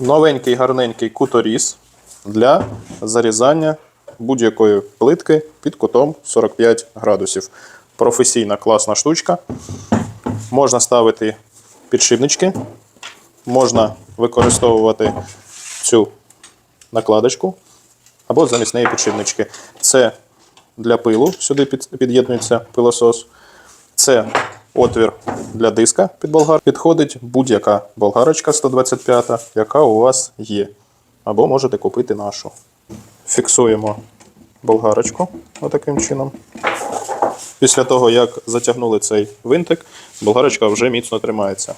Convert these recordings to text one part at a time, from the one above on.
новенький гарненький куторіз для зарізання будь-якої плитки під кутом 45 градусів. Професійна класна штучка. Можна ставити підшипнички, можна використовувати цю накладочку або замість неї підшипнички. Це для пилу, сюди під'єднується пилосос. Це отвір для диска під болгар. Підходить будь-яка болгарочка 125, яка у вас є. Або можете купити нашу. Фіксуємо болгарочку отаким чином. Після того, як затягнули цей винтик, болгарочка вже міцно тримається.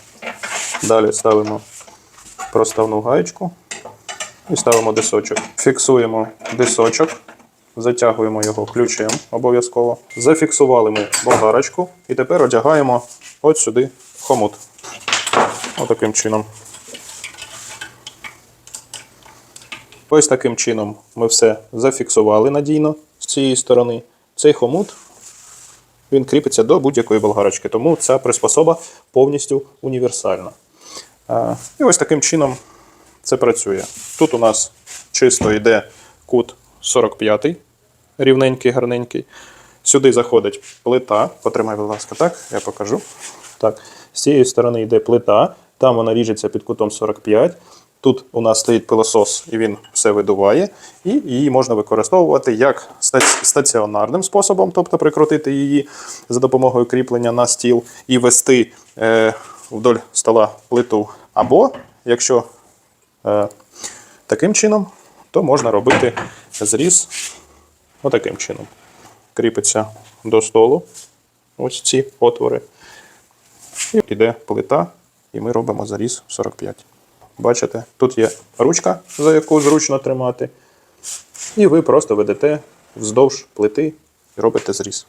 Далі ставимо проставну гаєчку і ставимо дисочок. Фіксуємо дисочок, затягуємо його ключем обов'язково. Зафіксували ми болгарочку і тепер одягаємо от сюди хомут. Отаким чином. Ось таким чином ми все зафіксували надійно з цієї сторони. Цей хомут він кріпиться до будь-якої болгарочки, тому ця приспособа повністю універсальна. І ось таким чином це працює. Тут у нас чисто йде кут 45, рівненький, гарненький. Сюди заходить плита. Потримай, будь ласка, так, я покажу. Так, з цієї сторони йде плита, там вона ріжеться під кутом 45. Тут у нас стоїть пилосос, і він все видуває, і її можна використовувати як стаціонарним способом, тобто прикрутити її за допомогою кріплення на стіл і вести е, вдоль стола плиту. Або, якщо е, таким чином, то можна робити зріз отаким чином. Кріпиться до столу, ось ці отвори. І йде плита, і ми робимо заріз 45. Бачите, тут є ручка, за яку зручно тримати. І ви просто ведете вздовж плити і робите зріз.